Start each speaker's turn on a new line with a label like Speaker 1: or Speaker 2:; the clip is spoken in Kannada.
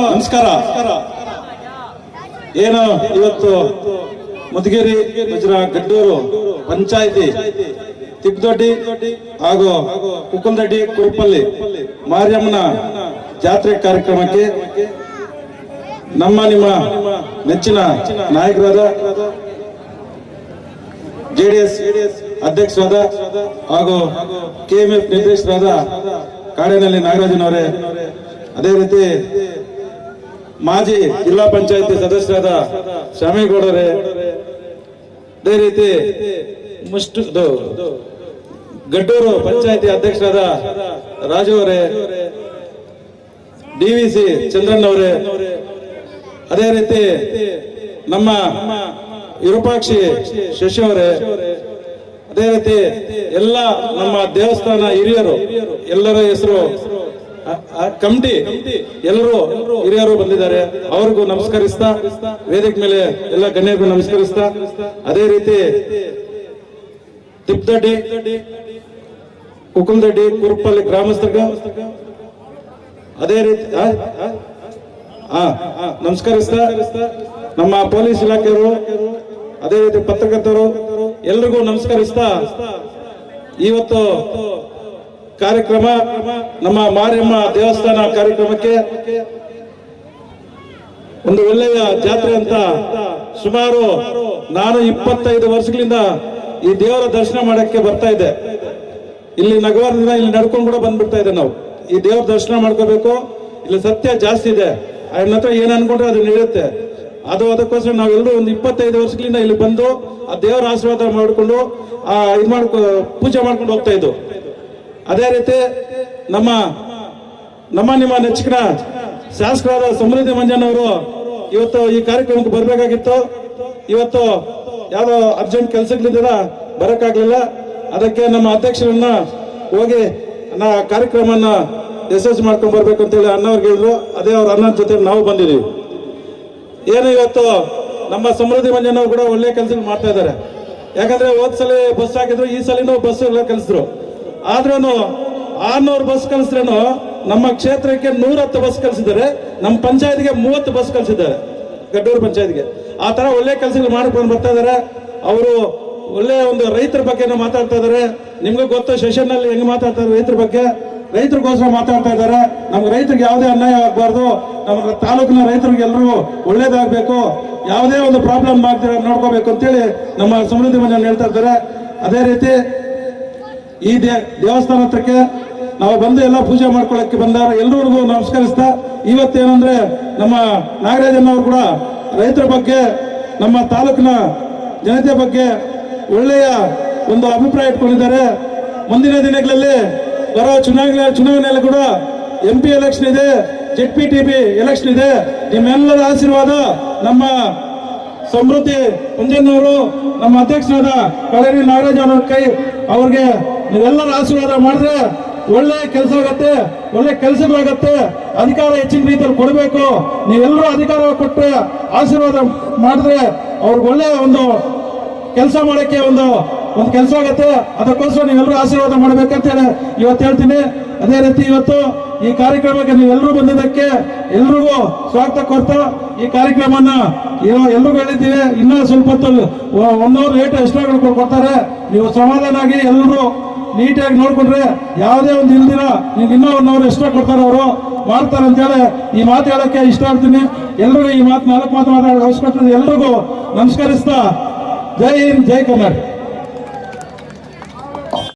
Speaker 1: ನಮಸ್ಕಾರ. ಏನು ಇವತ್ತು ಮಧುಗಿರಿ ಗುಜರಾ ಗಡ್ಡೂರು ಪಂಚಾಯಿತಿ ತಿಗ್ದೊಡ್ಡಿ ಹಾಗೂ ಕುಕ್ಕಲ್ದಡ್ಡಿ ಕುರುಪಲ್ಲಿ ಮಾರಿಯಮ್ಮನ ಜಾತ್ರೆ ಕಾರ್ಯಕ್ರಮಕ್ಕೆ ನಮ್ಮ ನಿಮ್ಮ ನೆಚ್ಚಿನ ನಾಯಕರಾದ ಜೆಡಿಎಸ್ ಅಧ್ಯಕ್ಷರಾದ ಹಾಗೂ ಕೆಎಂಎಫ್ ನಿರ್ದೇಶಕರಾದ ಕಾಡೇನಹಳ್ಳಿ ನಾಗರಾಜನವರೇ, ಅದೇ ರೀತಿ ಮಾಜಿ ಜಿಲ್ಲಾ ಪಂಚಾಯತಿ ಸದಸ್ಯರಾದ ಶಾಮೇಗೌಡರೇ ಅದೇ ರೀತಿ ಮುಷ್ಟು ಗಡ್ಡೂರು ಪಂಚಾಯತಿ ಅಧ್ಯಕ್ಷರಾದ ರಾಜು ಅವರೇ ಡಿವಿಸಿ ಚಂದ್ರನ್ ಅವರೇ ಅದೇ ರೀತಿ ನಮ್ಮ ವಿರೂಪಾಕ್ಷಿ ಶಶಿ ಅವರೇ ಅದೇ ರೀತಿ ಎಲ್ಲ ನಮ್ಮ ದೇವಸ್ಥಾನ ಹಿರಿಯರು, ಎಲ್ಲರ ಹೆಸರು ಕಮಿಟಿ ಎಲ್ಲರೂ ಹಿರಿಯರು ಬಂದಿದ್ದಾರೆ. ಅವ್ರಿಗೂ ನಮಸ್ಕರಿಸ್ತಾ, ವೇದಿಕೆ ಮೇಲೆ ಎಲ್ಲ ಗಣ್ಯರಿಗೂ ನಮಸ್ಕರಿಸ್ತಾ, ಅದೇ ರೀತಿ ತಿಪ್ದಡ್ಡಿ ಕುಕುಂದಡ್ಡಿ ಕುರುಪಲ್ಲಿ ಗ್ರಾಮಸ್ಥರಿಗೂ, ಅದೇ ರೀತಿ ನಮಸ್ಕರಿಸ್ತಾ, ನಮ್ಮ ಪೊಲೀಸ್ ಇಲಾಖೆಯವರು, ಅದೇ ರೀತಿ ಪತ್ರಕರ್ತರು, ಎಲ್ರಿಗೂ ನಮಸ್ಕರಿಸ್ತಾ, ಇವತ್ತು ಕಾರ್ಯಕ್ರಮ ನಮ್ಮ ಮಾರಿಯಮ್ಮ ದೇವಸ್ಥಾನ ಕಾರ್ಯಕ್ರಮಕ್ಕೆ ಒಂದು ಒಳ್ಳೆಯ ಜಾತ್ರೆ ಅಂತ ಸುಮಾರು ನಾನು ಇಪ್ಪತ್ತೈದು ವರ್ಷಗಳಿಂದ ಈ ದೇವರ ದರ್ಶನ ಮಾಡಕ್ಕೆ ಬರ್ತಾ ಇದ್ದೆ ಇಲ್ಲಿ ನಗವಾರದಿಂದ ಇಲ್ಲಿ ನಡ್ಕೊಂಡು ಕೂಡ ಬಂದ್ಬಿಡ್ತಾ ಇದೆ ನಾವು. ಈ ದೇವ್ರ ದರ್ಶನ ಮಾಡ್ಕೋಬೇಕು. ಇಲ್ಲಿ ಸತ್ಯ ಜಾಸ್ತಿ ಇದೆ. ಅದ್ರ ಹತ್ರ ಏನ್ ಅನ್ಕೊಂಡ್ರೆ ಅದು ನೀಡುತ್ತೆ ಅದು ಅದಕ್ಕೋಸ್ಕರ ನಾವೆಲ್ಲರೂ ಒಂದು ಇಪ್ಪತ್ತೈದು ವರ್ಷಗಳಿಂದ ಇಲ್ಲಿ ಬಂದು ಆ ದೇವರ ಆಶೀರ್ವಾದ ಮಾಡಿಕೊಂಡು, ಆ ಇದು ಮಾಡ್ಕೊ, ಪೂಜೆ ಮಾಡ್ಕೊಂಡು ಹೋಗ್ತಾ ಇದ್ದು ಅದೇ ರೀತಿ ನಮ್ಮ ನಮ್ಮ, ನಿಮ್ಮ ನೆಚ್ಚಿನ ಶಾಸಕರಾದ ಸಮೃದ್ಧಿ ಮಂಜನವರು ಇವತ್ತು ಈ ಕಾರ್ಯಕ್ರಮಕ್ಕೆ ಬರಬೇಕಾಗಿತ್ತು. ಇವತ್ತು ಯಾವುದೋ ಅರ್ಜೆಂಟ್ ಕೆಲಸಗಳಿದ್ದೀರ ಬರೋಕ್ಕಾಗಲಿಲ್ಲ. ಅದಕ್ಕೆ ನಮ್ಮ ಅಧ್ಯಕ್ಷರನ್ನ ಹೋಗಿ ನಾ ಕಾರ್ಯಕ್ರಮನ ಯಶಸ್ವಿ ಮಾಡ್ಕೊಂಡ್ ಬರ್ಬೇಕು ಅಂತೇಳಿ ಅಣ್ಣವ್ರಿಗೆ ಹೇಳಿದ್ರು ಅದೇ ಅವ್ರ ಅಣ್ಣನ ಜೊತೆ ನಾವು ಬಂದಿದ್ದೀವಿ. ಏನು ಇವತ್ತು ನಮ್ಮ ಸಮೃದ್ಧಿ ಮಂಜನವರು ಕೂಡ ಒಳ್ಳೆ ಕೆಲಸ ಮಾಡ್ತಾ ಇದ್ದಾರೆ. ಯಾಕಂದ್ರೆ ಹೋದ್ ಸಲ ಬಸ್ ಹಾಕಿದ್ರು, ಈ ಸಲಿನೂ ಬಸ್ ಎಲ್ಲ ಕಲಿಸಿದ್ರು. ಆದ್ರೂ ಆರ್ನೂರು ಬಸ್ ಕಲಿಸಿದ್ರೇನು ನಮ್ಮ ಕ್ಷೇತ್ರಕ್ಕೆ ನೂರತ್ತು ಬಸ್ ಕಲಿಸಿದ್ದಾರೆ ನಮ್ಮ ಪಂಚಾಯತ್ಗೆ ಮೂವತ್ತು ಬಸ್ ಕಲಿಸಿದ್ದಾರೆ ಗಡ್ಡೂರು ಪಂಚಾಯತ್ಗೆ. ಆ ತರ ಒಳ್ಳೆ ಕೆಲಸಗಳು ಮಾಡ್ಕೊಂಡು ಬರ್ತಾ ಇದಾರೆ. ಅವರು ಒಳ್ಳೆ ಒಂದು ರೈತರ ಬಗ್ಗೆ ಮಾತಾಡ್ತಾ ಇದಾರೆ. ನಿಮ್ಗೆ ಗೊತ್ತು ಸೆಷನ್ನಲ್ಲಿ ಹೆಂಗ್ ಮಾತಾಡ್ತಾರೆ ರೈತರ ಬಗ್ಗೆ. ರೈತರಿಗೋಸ್ಕರ ಮಾತಾಡ್ತಾ ಇದ್ದಾರೆ ನಮ್ಗೆ ರೈತರಿಗೆ ಯಾವುದೇ ಅನ್ಯಾಯ ಆಗಬಾರ್ದು. ನಮ್ಮ ತಾಲೂಕಿನ ರೈತರಿಗೆ ಎಲ್ಲರೂ ಒಳ್ಳೇದಾಗಬೇಕು. ಯಾವುದೇ ಒಂದು ಪ್ರಾಬ್ಲಮ್ ಆಗ್ದಿರ ನೋಡ್ಕೋಬೇಕು ಅಂತೇಳಿ ನಮ್ಮ ಸಮೃದ್ಧಿ ಮಂಜನ್ ಹೇಳ್ತಾ ಇದ್ದಾರೆ. ಅದೇ ರೀತಿ ಈ ದೇವಸ್ಥಾನ ಹತ್ರಕ್ಕೆ ನಾವು ಬಂದು ಎಲ್ಲ ಪೂಜೆ ಮಾಡ್ಕೊಳ್ಳಕ್ಕೆ ಬಂದಾರ. ಎಲ್ರಿಗೂ ನಮಸ್ಕರಿಸ್ತಾ, ಇವತ್ತೇನಂದ್ರೆ ನಮ್ಮ ನಾಗರಾಜನವರು ಕೂಡ ರೈತರ ಬಗ್ಗೆ, ನಮ್ಮ ತಾಲೂಕಿನ ಜನತೆ ಬಗ್ಗೆ ಒಳ್ಳೆಯ ಒಂದು ಅಭಿಪ್ರಾಯ ಇಟ್ಕೊಂಡಿದ್ದಾರೆ. ಮುಂದಿನ ದಿನಗಳಲ್ಲಿ ಬರೋ ಚುನಾವಣೆ, ಚುನಾವಣೆಯಲ್ಲಿ ಕೂಡ ಎಂ ಪಿ ಎಲೆಕ್ಷನ್ ಇದೆ Z P T P election ಇದೆ. ನಿಮ್ಮೆಲ್ಲರ ಆಶೀರ್ವಾದ ನಮ್ಮ ಸಮೃದ್ಧಿ ಮುಂಜಾನೆಯವರು ನಮ್ಮ ಅಧ್ಯಕ್ಷರಾದ ಕಳರಿ ನಾಗರಾಜ್ ಅವರ ಕೈ ಅವ್ರಿಗೆ ನೀವೆಲ್ಲರ ಆಶೀರ್ವಾದ ಮಾಡಿದ್ರೆ ಒಳ್ಳೆ ಕೆಲಸ ಆಗತ್ತೆ, ಒಳ್ಳೆ ಕೆಲಸಗಳಾಗತ್ತೆ ಅಧಿಕಾರ ಹೆಚ್ಚಿನ ರೀತಿಯಲ್ಲಿ ಕೊಡಬೇಕು. ನೀವೆಲ್ಲರೂ ಅಧಿಕಾರ ಕೊಟ್ಟರೆ ಆಶೀರ್ವಾದ ಮಾಡಿದ್ರೆ ಅವ್ರಿಗೆ ಒಳ್ಳೆ ಒಂದು ಕೆಲಸ ಮಾಡೋಕ್ಕೆ ಒಂದು ಒಂದು ಕೆಲಸ ಆಗತ್ತೆ. ಅದಕ್ಕೋಸ್ಕರ ನೀವೆಲ್ಲರೂ ಆಶೀರ್ವಾದ ಮಾಡಬೇಕಂತ ಹೇಳಿ ಇವತ್ತು ಹೇಳ್ತೀನಿ. ಅದೇ ರೀತಿ ಇವತ್ತು ಈ ಕಾರ್ಯಕ್ರಮಕ್ಕೆ ನೀವೆಲ್ಲರೂ ಬಂದಿದ್ದಕ್ಕೆ ಎಲ್ರಿಗೂ ಸ್ವಾಗತ ಕೊಡ್ತಾ, ಈ ಕಾರ್ಯಕ್ರಮನ ಎಲ್ರಿಗೂ ಹೇಳಿದ್ದೀವಿ. ಇನ್ನೂ ಸ್ವಲ್ಪ ಹೊತ್ತು ಒನ್ ಅವರ್ ಲೇಟ್ ಕೊಡ್ತಾರೆ. ನೀವು ಸಮಾಧಾನ ಆಗಿ ಎಲ್ಲರೂ ನೀಟಾಗಿ ನೋಡ್ಕೊಂಡ್ರೆ ಯಾವುದೇ ಒಂದು ಇಲ್ದಿರ ನೀವು ಇನ್ನೂ ಅವರ್ ಎಕ್ಸ್ಟ್ರಾ ಕೊಡ್ತಾರೆ ಅವರು. ಮಾಡ್ತಾರೆ ಅಂತೇಳಿ ಈ ಮಾತು ಹೇಳೋಕ್ಕೆ ಇಷ್ಟ ಆಗ್ತೀನಿ ಎಲ್ರಿಗೂ ಈ ಮಾತು ನಾಲ್ಕು ಮಾತು ಮಾತಾಡೋ ಅವಶ್ಯಕತೆ. ಎಲ್ರಿಗೂ ನಮಸ್ಕರಿಸ್ತಾ ಜೈ ಹಿಂದ್, ಜೈ ಕರ್ನಾಟಕ.